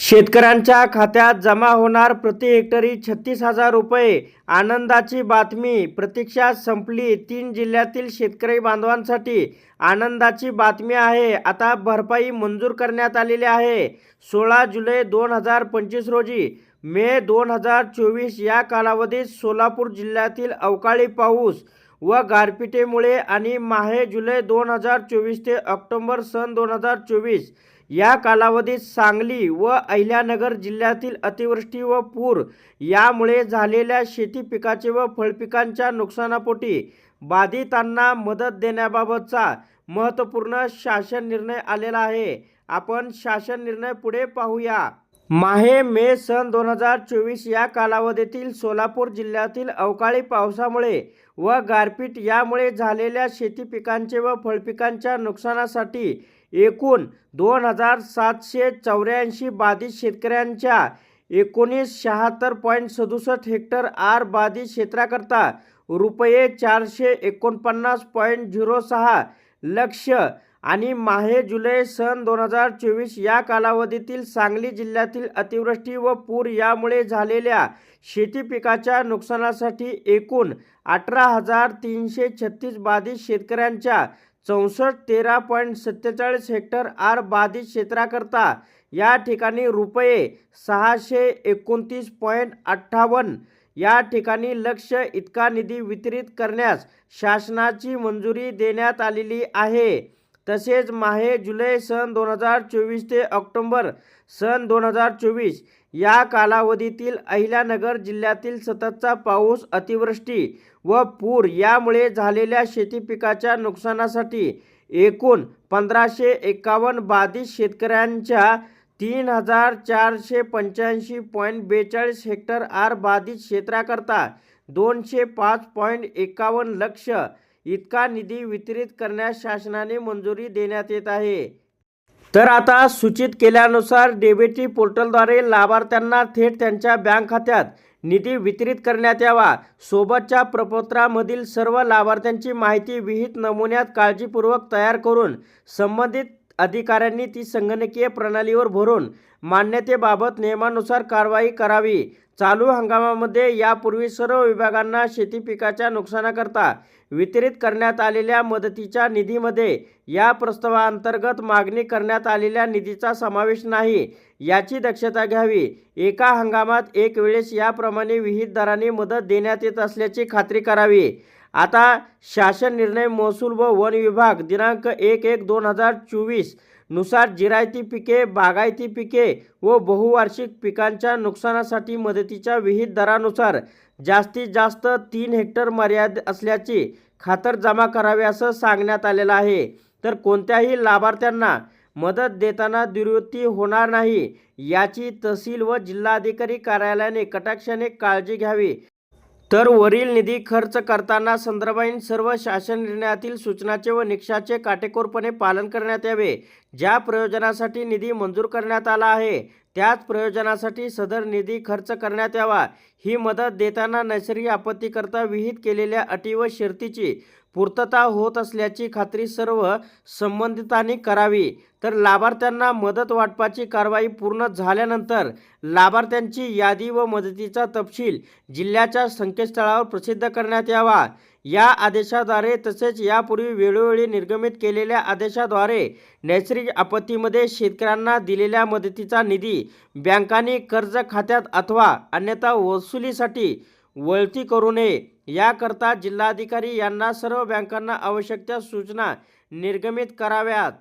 शेतकऱ्यांच्या खात्यात जमा होणार प्रति हेक्टरी छत्तीस हजार रुपये. आनंदाची बातमी. प्रतीक्षा संपली. तीन जिल्ह्यातील शेतकरी बांधवांसाठी आनंदाची बातमी आहे. आता भरपाई मंजूर करण्यात आलेली आहे. सोळा जुलै दोन हजार पंचवीस रोजी मे दोन हजार चोवीस या कालावधीत सोलापूर जिल्ह्यातील अवकाळी पाऊस व गारपिटीमुळे आणि माहे जुलै दोन हजार चोवीस ते ऑक्टोंबर सन दोन हजार चोवीस या कालावधीत सांगली व अहिल्यानगर जिल्ह्यातील अतिवृष्टी व पूर यामुळे झालेल्या शेती पिकाचे व फळपिकांच्या नुकसानापोटी बाधितांना मदत देण्याबाबतचा महत्त्वपूर्ण शासन निर्णय आलेला आहे. आपण शासन निर्णय पुढे पाहूया. माहे मे सन दोन हजार चोवीस या कालावधीतील सोलापूर जिल्ह्यातील अवकाळी पावसामुळे व गारपीट यामुळे झालेल्या शेती पिकांचे व फळपिकांच्या नुकसानासाठी एकूण दोन हजार सातशे चौऱ्याऐंशी बाधित शेतकऱ्यांच्या एकोणीस शहात्तर पॉईंट सदुसष्ट हेक्टर आर बाधित क्षेत्राकरता रुपये चारशे एकोणपन्नास पॉईंट झिरो सहा लक्ष आणि माहे जुलै सन दोन हजार चोवीस या कालावधीतील सांगली जिल्ह्यातील अतिवृष्टी व पूर यामुळे झालेल्या शेती पिकाच्या नुकसानासाठी एकूण अठरा हजार तीनशे छत्तीस बाधित शेतकऱ्यांच्या चौसष्ट तेरा पॉईंट सत्तेचाळीस हेक्टर आर बाधित क्षेत्राकरता या ठिकाणी रुपये सहाशे एकोणतीस पॉईंट अठ्ठावन्न या ठिकाणी लक्ष इतका निधी वितरित करण्यास शासनाची मंजुरी देण्यात आलेली आहे. तसेच माहे जुलै सन दोन हजार चोवीस ते ऑक्टोंबर सन दोन हजार चोवीस या कालावधीतील अहिल्यानगर जिल्ह्यातील सततचा पाऊस अतिवृष्टी व पूर यामुळे झालेल्या शेती पिकाच्या नुकसानासाठी एकूण पंधराशे एकावन्न बाधित शेतकऱ्यांच्या तीन हजार चारशे पंच्याऐंशी पॉईंट बेचाळीस हेक्टर आर बाधित क्षेत्राकरता दोनशे पाच पॉईंट एकावन्न लक्ष इतका निधी वितरित करण्यास शासनाने मंजुरी देण्यात येत आहे. तर आता सूचित केल्यानुसार डेबिटी पोर्टलद्वारे लाभार्थ्यांना थेट त्यांच्या बँक खात्यात निधी वितरित करण्यात यावा. सोबतच्या प्रपत्रामधील सर्व लाभार्थ्यांची माहिती विहित नमुन्यात काळजीपूर्वक तयार करून संबंधित अधिकाऱ्यांनी ती संगणकीय प्रणालीवर भरून मान्यतेबाबत नियमानुसार कारवाई करावी. चालू हंगामामध्ये यापूर्वी सर्व विभागांना शेती पिकाच्या नुकसानाकरता वितरित करण्यात आलेल्या मदतीच्या निधीमध्ये या प्रस्तावाअंतर्गत मागणी करण्यात आलेल्या निधीचा समावेश नाही याची दक्षता घ्यावी. एका हंगामात एक वेळेस याप्रमाणे विहित दराने मदत देण्यात येत असल्याची खात्री करावी. आता शासन निर्णय महसूल व वन विभाग दिनांक एक एक दोन हजार चोवीसनुसार जिरायती पिके बागायती पिके व बहुवार्षिक पिकांच्या नुकसानासाठी मदतीच्या विहित दरानुसार जास्तीत जास्त तीन हेक्टर मर्याद असल्याची खातर जमा करावी असं सांगण्यात आलेलं आहे. तर कोणत्याही लाभार्थ्यांना मदत देताना दुर्वृत्ती होणार नाही याची तहसील व जिल्हाधिकारी कार्यालयाने कटाक्षाने काळजी घ्यावी. तर वरील निधी खर्च करताना संदर्भातील सर्व शासन निर्णयातील सूचनाचे व निकषाचे काटेकोरपणे पालन करण्यात यावे. ज्या प्रयोजनासाठी निधी मंजूर करण्यात आला आहे त्याच प्रयोजनासाठी सदर निधी खर्च करण्यात यावा. ही मदत देताना नैसर्गिक आपत्तीकरता विहित केलेल्या अटी व शर्तीची पूर्तता होत असल्याची खात्री सर्व संबंधितांनी करावी. तर लाभार्थ्यांना मदत वाटपाची कारवाई पूर्ण झाल्यानंतर लाभार्थ्यांची यादी व मदतीचा तपशील जिल्ह्याच्या संकेतस्थळावर प्रसिद्ध करण्यात यावा. या आदेशाद्वारे तसेच यापूर्वी वेळोवेळी निर्गमित केलेल्या आदेशाद्वारे नैसर्गिक आपत्तीमध्ये शेतकऱ्यांना दिलेल्या मदतीचा निधी बँकांनी कर्ज खात्यात अथवा अन्यथा वसुलीसाठी वळती करू नये. याकरता जिल्हाधिकारी यांना सर्व बँकांना आवश्यक त्या सूचना निर्गमित कराव्यात.